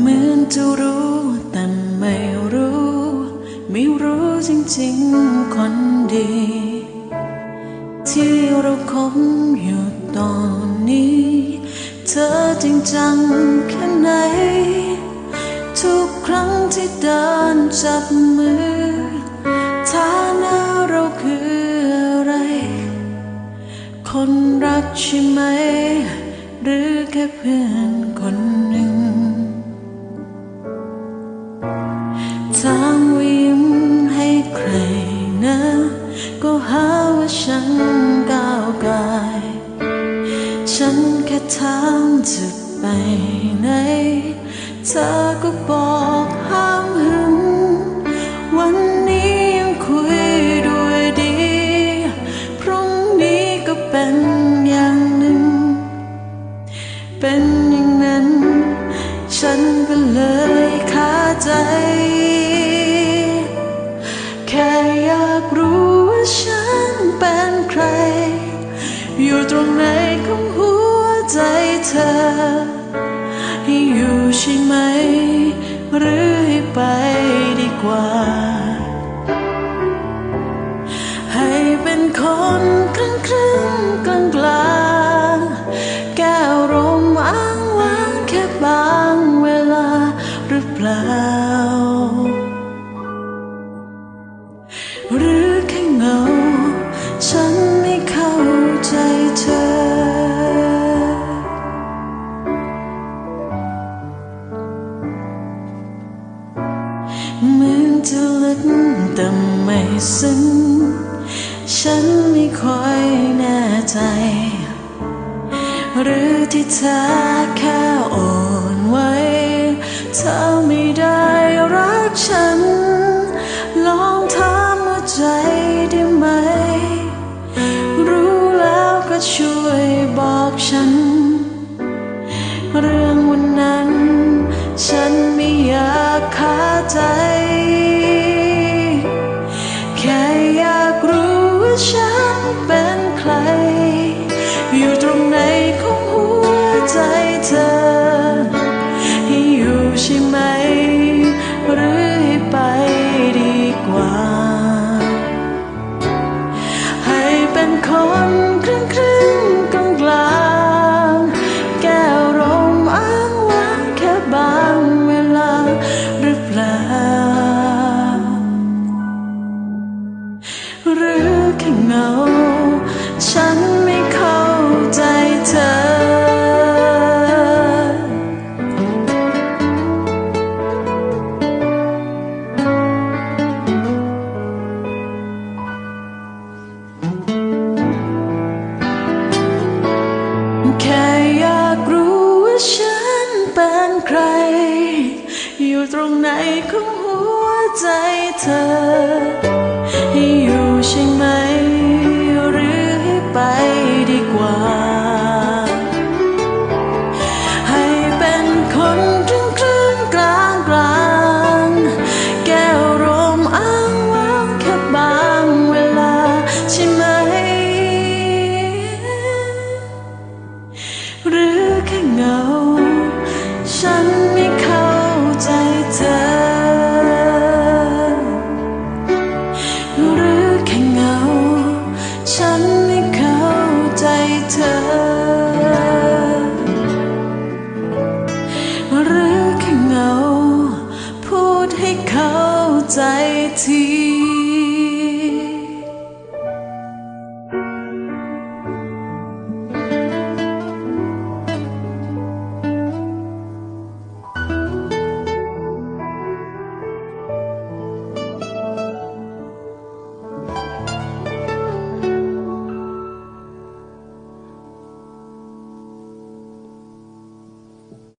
เหมือนจะรู้แต่ไม่รู้ ไม่รู้จริงๆคนดี ที่เราคบอยู่ตอนนี้ เธอจริงจังแค่ไหน ที่เดินจับมือฐานะเราคืออะไร คนรักใช่ไหม หรือแค่เพื่อนคนหนึ่ง ทางวิมให้ใครนะ ก็หาว่าฉันก้าวไกายฉันแค่ถามจะไปไหนเธอก็บอก เป็นอย่างนั้น ฉันก็เลยคาใจ แค่อยากรู้ว่าฉันเป็นใคร อยู่ตรงไหนของหัวใจเธอ ให้อยู่ใช่ไหม หรือให้ไปดีกว่า ให้เป็นคน รือเปล่า หรือแค่เงา ฉันไม่เข้าใจเธอ เหมือนจะลึกแต่ไม่ซึ้ง ฉันไม่ค่อยแน่ใจ หรือที่เธอแค่ ไหม รู้แล้วก็ช่วยบอกฉัน เรื่องวันนั้น ฉันไม่อยากคาใจ หรือแค่เงา ฉันไม่เข้าใจเธอ แค่อยากรู้ว่าฉันเป็นใคร อยู่ตรงไหนของหัวใจเธอ ใจเธอ หรือแค่เงา ฉันไม่เข้าใจเธอ หรือแค่เงา พูดให้เข้าใจที